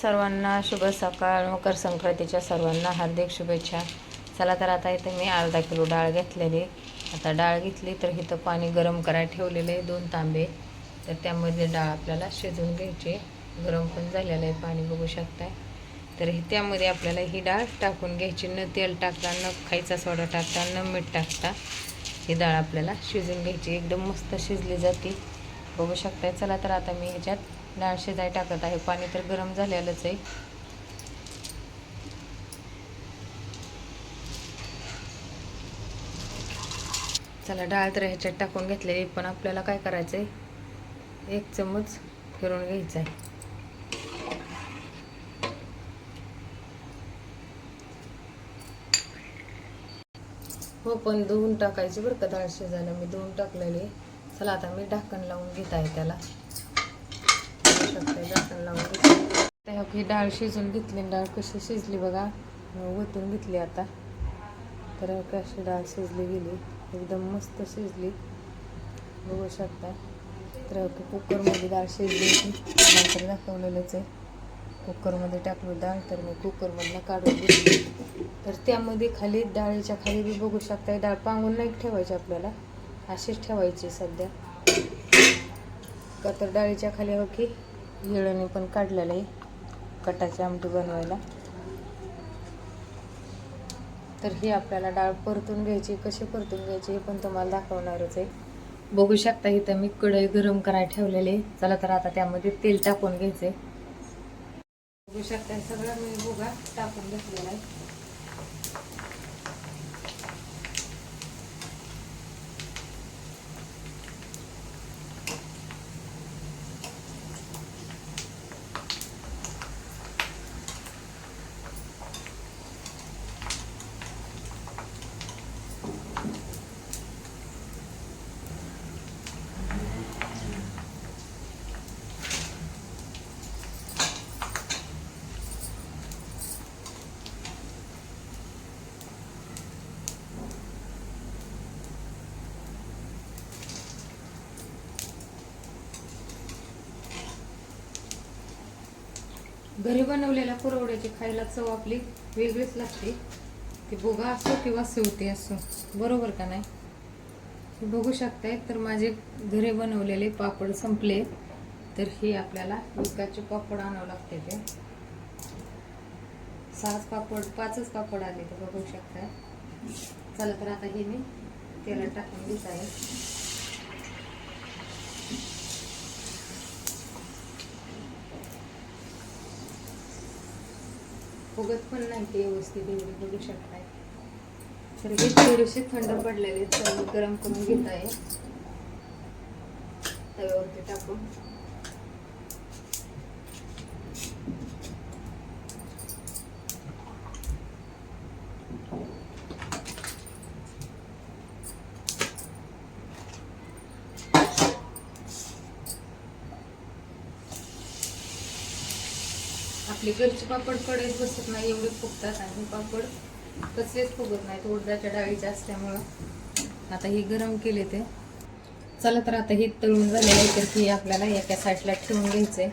सर्वांना शुभ सकाळ मकर संक्रांतीच्या सर्वांना हार्दिक शुभेच्छा. चला तर आता इथे मी अर्धा किलो डाळ घेतलेली. आता डाळ घेतली तर इथं पाणी गरम करायला ठेवलेलं आहे दोन तांबे. तर त्यामध्ये डाळ आपल्याला शिजवून घ्यायची. गरम पण झालेलं आहे पाणी बघू शकताय. तर त्यामध्ये आपल्याला ही डाळ टाकून घ्यायची. न तेल टाकता न खायचा सोडा टाकता न मीठ टाकता ही डाळ आपल्याला शिजवून घ्यायची. एकदम मस्त शिजली जाते. बघू शकताय. चला तर आता मी ह्याच्यात डाळ शिजाय टाकत आहे. पाणी तर गरम झालेलंच आहे. चला डाळ तर ह्याच्यात टाकून घेतलेली पण आपल्याला काय करायचं आहे एक चमच फिरून घ्यायचा आहे हो पण धुवून टाकायची बरं का डाळ शिजायला. मी धुवून टाकलेली चला आता मी ढाकण लावून घेत आहे त्याला. शकते ढाकण लावून त्या ही डाळ शिजून घेतली डाळ कशी शिजली बघा. ओतून घेतली आता. तर कशी डाळ शिजली गेली. एकदम मस्त शिजली. बघू शकता. तर कुकरमध्ये डाळ शिजली होती. नंतर दाखवलेलंच आहे. कुकरमध्ये टाकलं डाळ तर मी कुकरमधनं काढून घेतली. तर त्यामध्ये खाली डाळीच्या खाली बी बघू शकता. डाळ पांगून नाही ठेवायची आपल्याला. अशीच ठेवायची सध्या. का तर डाळीच्या खाली हो की पण काढलेलं आहे. कटाची आमटी बनवायला. तर ही आपल्याला डाळ परतून घ्यायची कशी परतून घ्यायची हे पण तुम्हाला दाखवणारच आहे. बघू शकता इथं मी कढई गरम करायला ठेवलेली चला तर आता त्यामध्ये तेल टाकून घ्यायचे बघू शकता सगळं मी भुगा टाकून घेतलेला आहे. घरी बनवलेल्या कुरवड्याची खायला चव आपली वेगळीच लागते. ती बोगा असो किंवा सिवती असो बरोबर का नाही? हे बघू शकताय तर माझे घरी बनवलेले पापड संपले. तर हे आपल्याला विकाचे पापड आणावं लागते ते. सहाच पापड पाचच पापड आले ते बघू शकताय. चला तर आता हे मी तेला टाकून घेत आहे. फुगत पण नाही ते व्यवस्थित एवढी बघू शकताय. तर हे थोडेसे थंड पडलेले तर गरम करून घेत आहे. तव्यावरती टाकून. आपले घरचे पापड कडेच बसत नाही एवढे फुगतात आणि पापड कसलेच फुगत नाहीत. उडदाच्या डाळीचे असल्यामुळं आता हे गरम केले ते. चला तर आता हे तळून झालेलं आहे तर हे आपल्याला एका साईडला ठेवून घ्यायचंय.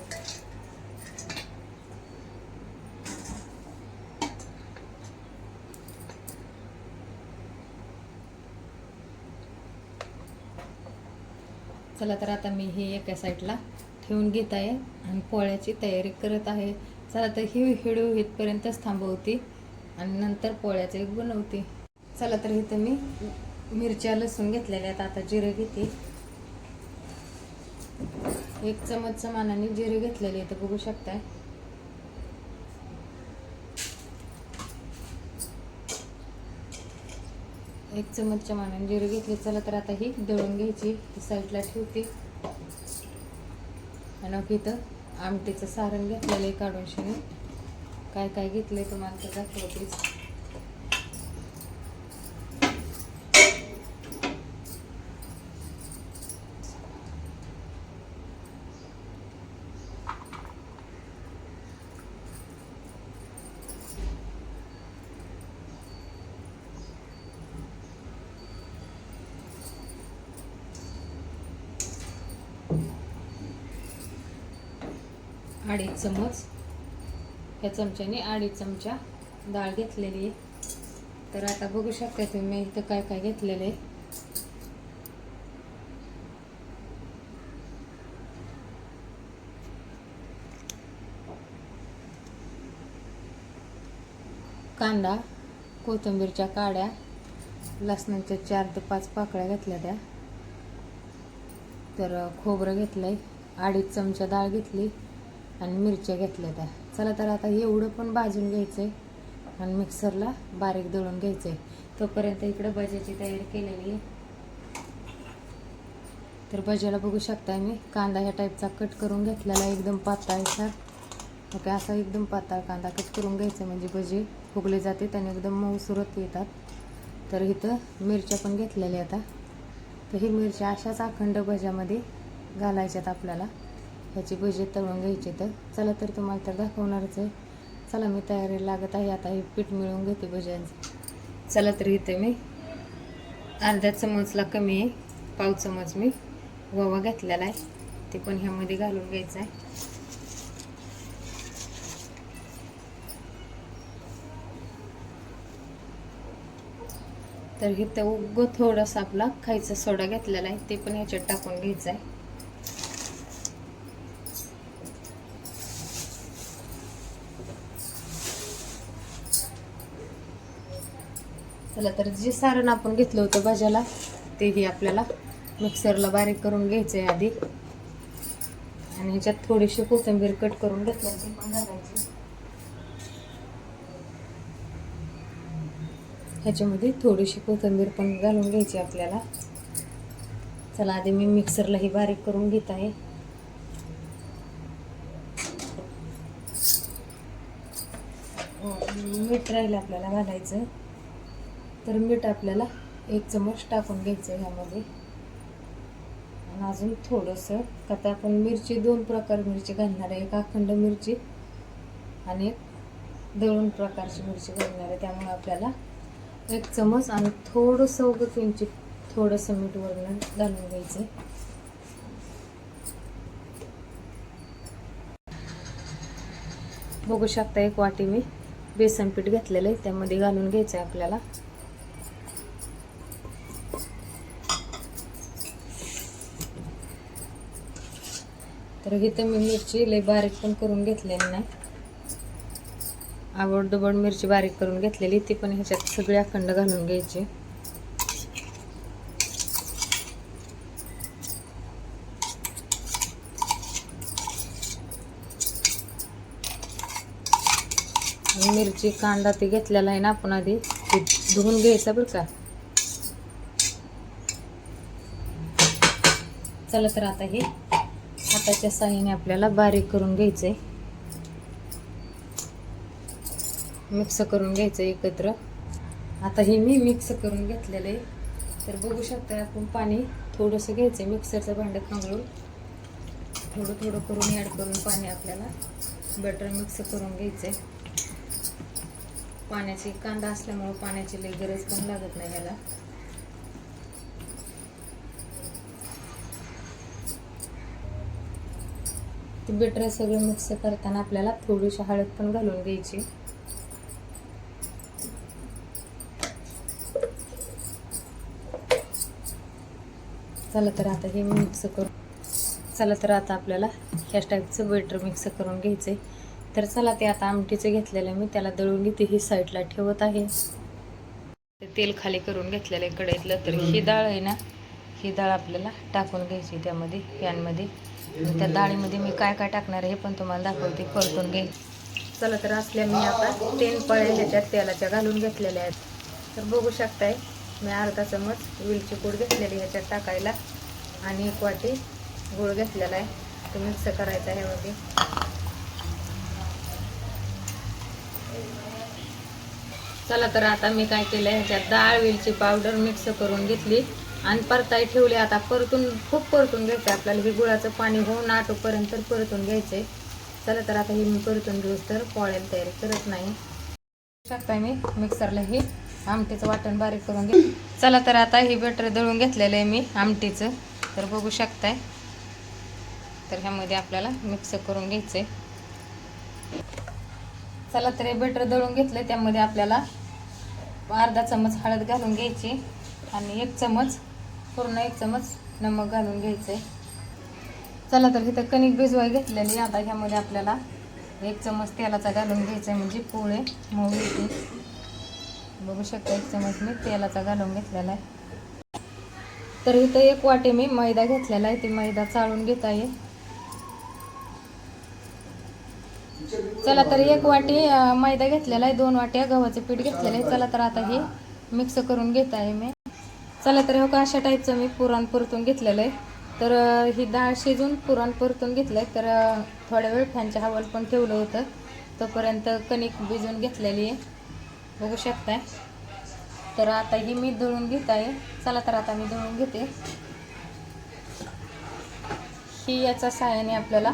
चला तर आता मी हे एका साईडला ठेवून घेत आहे आणि पोळ्याची तयारी करत आहे. चला तर ही हिडू इथपर्यंतच थांबवते. आणि नंतर पोळ्याचं एक बनवते. चला तर इथं मी मिरच्या लसूण घेतलेल्या आहेत. आता जिरं घेते. एक चमच मानाने जिरे घेतलेले इथं बघू शकताय. एक चमचच्या मानाने जिरे घेतले. चला तर आता ही दळून घ्यायची. ही साईडला ठेवते. आणि इथं आमटीचं सारण घेतलेलं आहे काढून शिने काय काय घेतलं आहे तुम्हाला तर दाखवतेच अडीच चमच. ह्या चमच्याने अडीच चमचा डाळ घेतलेली आहे. तर आता बघू शकता तुम्ही इथं काय काय घेतलेलं आहे. कांदा कोथिंबीरच्या काड्या लसणाच्या चार ते पाच पाकळ्या घेतल्या त्या. तर खोबरं खोबरं आहे अडीच चमचा डाळ घेतली. आणि मिरच्या घेतल्या त्या. चला तर आता एवढं पण भाजून आहे आणि मिक्सरला बारीक दळून घ्यायचं आहे तोपर्यंत इकडं भज्याची तयारी केलेली आहे. तर भज्याला बघू शकताय मी कांदा ह्या टाईपचा कट करून घेतलेला एकदम पातळसा ओके असा एकदम पातळ कांदा कट करून घ्यायचा म्हणजे भजी फुगले जाते त्याने एकदम मऊ सुरत येतात. तर इथं मिरच्या पण घेतलेल्या आता. तर ही मिरच्या अशाच अखंड भज्यामध्ये घालायच्यात आपल्याला. ह्याची भजी तळून घ्यायची तर चला तर तुम्हाला तर दाखवणारच आहे. चला मी तयारी लागत आहे. आता हे पीठ मिळवून घेते भज्यांचं. चला तर इथे मी अर्ध्या चमचला कमी आहे. पाव चमच मी ओवा घेतलेला आहे. ते पण ह्यामध्ये घालून घ्यायचं आहे. तर इथं उग थोडासा आपला खायचा सोडा घेतलेला आहे. ते पण ह्याच्यात टाकून घ्यायचा आहे. चला तर जे सारण आपण घेतलं होतं भाज्याला तेही आपल्याला मिक्सरला बारीक करून घ्यायचं आहे आधी. आणि ह्याच्यात थोडीशी कोथिंबीर कट करून घेतल्याची ती पण घालायची. ह्याच्यामध्ये थोडीशी कोथिंबीर पण घालून घ्यायची आपल्याला. चला आधी मी मिक्सरला ही बारीक करून घेत आहे. हो, मीठ राहिलं आपल्याला घालायचं. तर मीठ आपल्याला एक चमच टाकून घ्यायचं आहे ह्यामध्ये. आणि अजून थोडंसं का तर आपण मिरची दोन प्रकार मिरची घालणार आहे. एक अखंड मिरची आणि एक दोन प्रकारची मिरची घालणार आहे. त्यामुळे आपल्याला एक चमच आणि थोडंसं उगं किंचित थोडंसं मीठ वरून घालून घ्यायचं बघू शकता एक वाटी मी बेसन पीठ घातलेलं आहे. त्यामध्ये घालून घ्यायचं आहे आपल्याला. तर इथं मी मिरची लई बारीक पण करून घेतलेली नाही. आवड दुबड मिरची बारीक करून घेतलेली ती पण ह्याच्यात सगळी अखंड घालून घ्यायची. मिरची कांदा ते घेतलेला आहे ना आपण आधी ते धुवून घ्यायचा बरं का. चला तर आता हे हाताच्या साह्याने आपल्याला बारीक करून घ्यायचं आहे मिक्स करून घ्यायचं एकत्र. आता हे मी मिक्स करून घेतलेलं आहे. तर बघू शकता आपण पाणी थोडंसं घ्यायचं आहे मिक्सरचं भांडं खांगळून थोडं थोडं करून ॲड करून पाणी आपल्याला बटर मिक्स करून घ्यायचं आहे पाण्याची कांदा असल्यामुळं पाण्याची लई गरज पण लागत नाही याला ते बेटर सगळं मिक्स करताना आपल्याला थोडीशी हळद पण घालून घ्यायची. चला तर आता हे मिक्स करू. चला तर आता आपल्याला ह्याच टाईपचं बेटर मिक्स करून घ्यायचं आहे तर चला ते आता आमटीचं घेतलेलं आहे मी त्याला दळून घेते. ही साईडला ठेवत आहे. ते तेल खाली करून घेतलेलं आहे कढईतलं. तर ही डाळ आहे ना ही डाळ आपल्याला टाकून घ्यायची त्यामध्ये पॅनमध्ये त्या डाळीमध्ये मी काय काय टाकणार आहे हे पण तुम्हाला दाखवते. परतून घे. चला तर असल्या मी आता तीन पळ्या ह्याच्यात तेलाच्या घालून घेतलेल्या आहेत. तर बघू शकताय मी अर्धा चमच वेलची पूड घेतलेली ह्याच्यात टाकायला. आणि एक वाटी गुळ घेतलेला आहे. तो मिक्स करायचा आहे ह्यामध्ये. चला तर आता मी काय केलं ह्याच्यात डाळ वेलची पावडर मिक्स करून घेतली. आणि परताई ठेवली. आता परतून खूप परतून घ्यायचं. आहे आपल्याला हे गुळाचं पाणी होऊन आटोपर्यंत परतून घ्यायचं. आहे चला तर आता हे मी परतून घेऊस तर पोळ्याला तयारी करत नाही. शकता मी मिक्सरला हे आमटीचं वाटण बारीक करून घे. चला तर आता हे बटर दळून घेतलेलं आहे मी आमटीचं. तर बघू शकताय. तर ह्यामध्ये आपल्याला मिक्स करून घ्यायचं आहे चला तर हे बटर दळून घेतलं. त्यामध्ये आपल्याला अर्धा चमच हळद घालून घ्यायची. आणि एक चमच पूर्ण एक चमच नमक घालून घ्यायचं आहे चला तर इथं कणिक भिजवाय घेतलेली आता ह्यामध्ये आपल्याला एक चमच तेलाचा घालून घ्यायचा आहे म्हणजे पोळे मऊ येते बघू शकता एक चमच मी तेलाचा घालून घेतलेला आहे. तर इथं एक वाटी मी मैदा घेतलेला आहे. ते मैदा चाळून घेत आहे. चला तर एक वाटी मैदा घेतलेला आहे. दोन वाट्या गव्हाचं पीठ घेतलेलं आहे. चला तर आता हे मिक्स करून घेत आहे मी. चला तर हो का अशा टाईपचं मी पुरण परतून घेतलेलं आहे तर ही डाळ शिजून पुरण परतून घेतलं आहे तर थोड्या वेळ फॅनच्या हवाल पण ठेवलं होतं. तोपर्यंत कणिक भिजून घेतलेली आहे. बघू शकताय. तर आता ही मी दळून घेत आहे. चला तर आता मी दळून घेते. ही याच्या सहाय्याने आपल्याला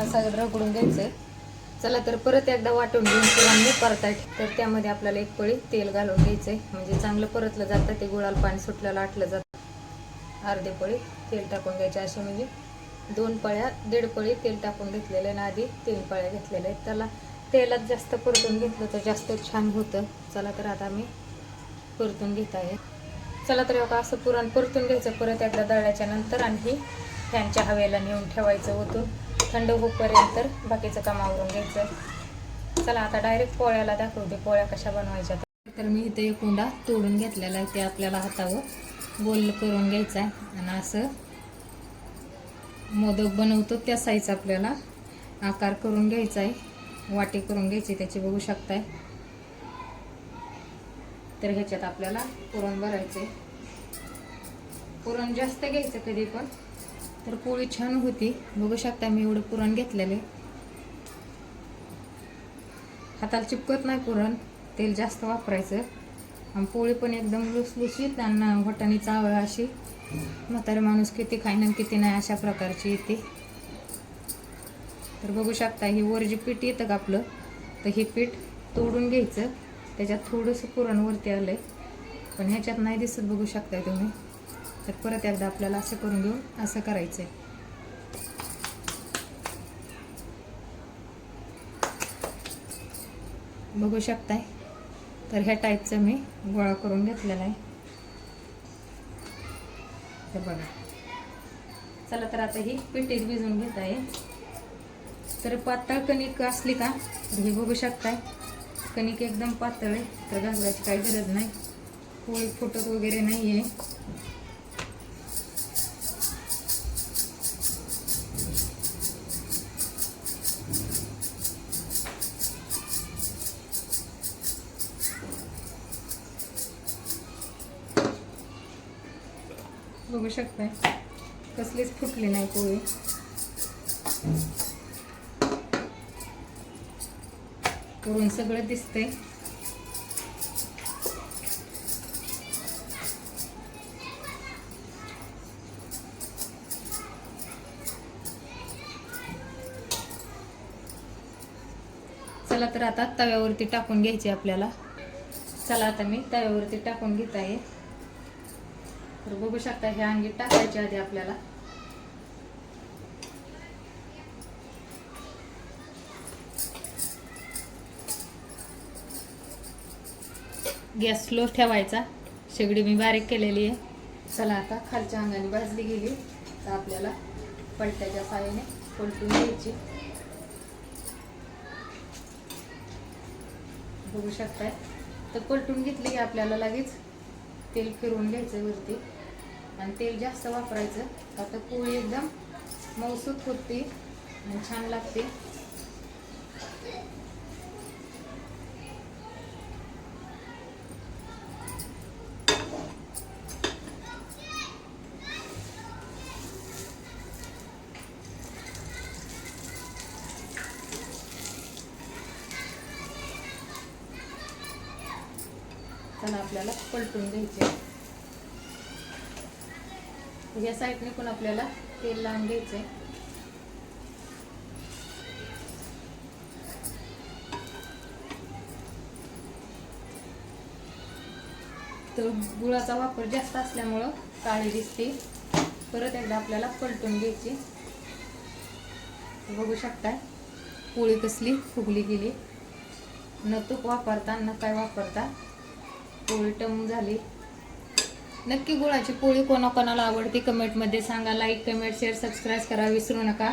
असं रगडून घ्यायचं आहे चला तर परत एकदा वाटून घेऊन पुरण मी परताय. तर त्यामध्ये आपल्याला एक पळी तेल घालून घ्यायचं आहे म्हणजे चांगलं परतलं जातं ते गुळाला पाणी सुटल्याला आटलं जातं. अर्धे पळी तेल टाकून घ्यायचे असे म्हणजे दोन पळ्या दीड पळी तेल टाकून घेतलेले ना आधी तीन पळ्या घेतलेल्या आहेत. त्याला तेलात जास्त परतून घेतलं तर जास्त छान होतं. चला तर आता मी परतून घेत आहे. चला तर बघा असं पुरण परतून घ्यायचं. परत एकदा दळल्याच्या नंतर आणि फॅनच्या हवेला नेऊन ठेवायचं होतं थंड होईपर्यंत बाकीचं काम आवरून घ्यायचं. चला आता डायरेक्ट पोळ्याला दाखवते पोळ्या कशा बनवायच्या. तर मी इथे एक उंडा तोडून घेतलेला आहे ते आपल्याला हातावर गोल करून घ्यायचा आहे. आणि असं मोदक बनवतो त्या साईज आपल्याला आकार करून घ्यायचा आहे वाटी करून घ्यायची त्याची बघू शकताय. तर ह्याच्यात आपल्याला पुरण भरायचे पुरण जास्त घ्यायचं कधी पण. तर पोळी छान होती. बघू शकता मी एवढं पुरण घेतलेले हाताला चिपकत नाही पुरण. तेल जास्त वापरायचं. आणि पोळी पण एकदम लुसलुशीत आणि वटाणी चावळ अशी. म्हातारे माणूस किती खाईन किती नाही अशा प्रकारची येते. तर बघू शकता ही वर जी पीठ येतं का आपलं तर हे पीठ तोडून घ्यायचं. त्याच्यात थोडंसं पुरण वरती आलं आहे पण ह्याच्यात नाही दिसत बघू शकताय तुम्ही. तर परत एकदा आपल्याला असं करून घेऊन असं करायचं आहे बघू शकताय. तर ह्या टाईपचं मी गोळा करून घेतलेला आहे. तर बघा. चला तर आता ही पिठीत भिजून घेत आहे. तर पातळ कणिक असली का तर हे बघू शकताय. कणिक एकदम पातळ आहे तर घालवायची काही गरज नाही. पोळी फुटत वगैरे नाही आहे शकताय कसलीच फुटली नाही पोळी. करून सगळं दिसतंय. चला तर आता तव्यावरती टाकून घ्यायची आपल्याला. चला आता मी तव्यावरती टाकून घेत आहे. तर बघू शकता ह्या अंगी टाकायच्या आधी आपल्याला. गॅस स्लो ठेवायचा. शेगडी मी बारीक केलेली आहे. चला आता खालच्या अंगाने भाजली गेली. तर आपल्याला पलट्याच्या साहाय्याने पलटून घ्यायची. बघू शकताय. तर पलटून घेतली की आपल्याला लगेच तेल फिरवून घ्यायचं वरती. आणि तेल जास्त वापरायचं. आता पोळी एकदम मौसूत होते आणि छान लागते. आपल्याला पलटून द्यायचे या साईडने पण आपल्याला तेल लावून घ्यायचंय. तर गुळाचा वापर जास्त असल्यामुळं काळी दिसते. परत एकदा आपल्याला पलटून घ्यायची. बघू शकताय पोळी कसली फुगली गेली. न तूप वापरता न काय वापरता? पोळी टम झाली. नक्की गुळाची पोळी कोणाकोणाला आवडते कमेंटमध्ये सांगा. लाईक कमेंट शेअर सबस्क्राईब करा. विसरू नका.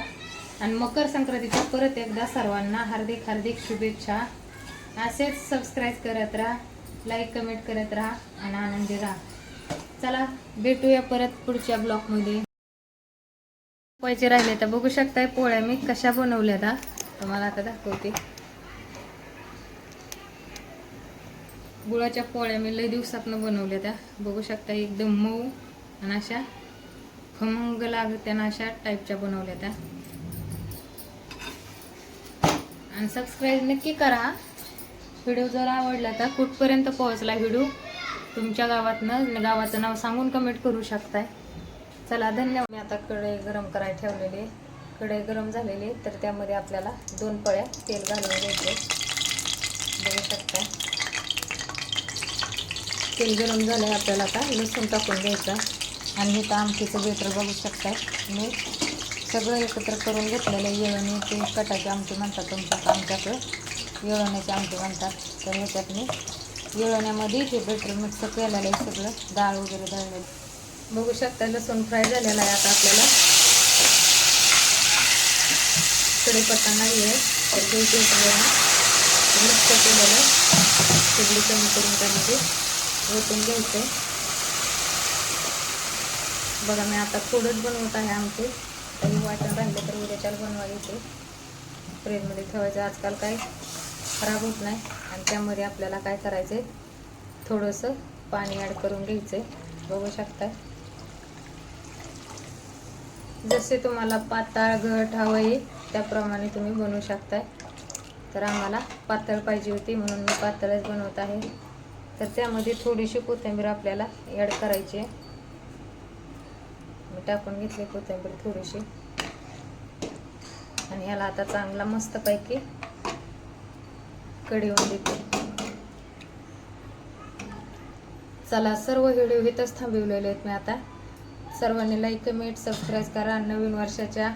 आणि मकर संक्रांतीच्या परत एकदा सर्वांना हार्दिक हार्दिक शुभेच्छा. असेच सबस्क्राईब करत राहा. लाईक कमेंट करत राहा आणि आनंदी राहा. चला भेटूया परत पुढच्या ब्लॉगमध्ये. पोळ्याचे राहिले तर बघू शकताय पोळ्या मी कशा बनवल्या आता तुम्हाला आता दाखवते. गुळाच्या पोळ्या मी लय दिवसातनं बनवल्या त्या. बघू शकता एकदम मऊ आणि अशा खमंग लागत्या ना अशा टाईपच्या बनवल्या त्या. आणि सबस्क्राईब नक्की करा. व्हिडिओ जर आवडला तर कुठपर्यंत पोहोचला व्हिडिओ? तुमच्या गावातनं गावाचं नाव सांगून कमेंट करू शकताय. चला धन्यवाद. मी आता कढई गरम करायला ठेवलेली कढई गरम झालेली तर त्यामध्ये आपल्याला दोन पळ्या तेल घालून घ्यायचे. बघू शकताय. तेल गरम झालं आहे आपल्याला आता. लसूण टाकून द्यायचा आणि हे तर आमटीचं बेटर बघू शकताय. मी सगळं एकत्र करून घेतलेलं आहे. येळणी ते कटाची आमटी म्हणतात तुमच्यात आमच्याकडं. येळवण्याची आमटी म्हणतात. तर ह्याच्यात मी येळवण्यामध्ये हे बेटर मिक्स केलेलं आहे सगळं डाळ वगैरे दळलेलं बघू शकता लसूण फ्राय झालेला आहे आता आपल्याला. कडेपत्ता नाही आहे. तर घ्यायचे मिक्स केलेलं सगळी कमी करून त्यामध्ये ओतून घ्यायचं. आहे बघा मी आता थोडंच बनवत आहे आमचे. काही वाटण राहिलं तर उद्याच्याला बनवा येते. फ्रीजमध्ये ठेवायचं. आजकाल काय खराब होत नाही. आणि त्यामध्ये आपल्याला काय करायचं आहे थोडंसं पाणी ॲड करून घ्यायचं आहे बघू शकता जसे तुम्हाला पातळ घट हवं आहे त्याप्रमाणे तुम्ही बनवू शकताय. तर आम्हाला पातळ पाहिजे होती म्हणून मी पातळच बनवत आहे. तर त्यामध्ये थोडीशी कोथिंबीर आपल्याला ॲड करायची आहे. मी टाकून घेतली कोथिंबीर थोडीशी. आणि ह्याला आता चांगला मस्तपैकी कढीवून देते. चला सर्व व्हिडिओ इथंच थांबवलेले आहेत मी आता. सर्वांनी लाईक कमेंट सबस्क्राईब करा. नवीन वर्षाच्या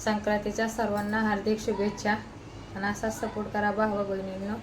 संक्रांतीच्या सर्वांना हार्दिक शुभेच्छा. आणि असाच सपोर्ट करा भावा बहिणींना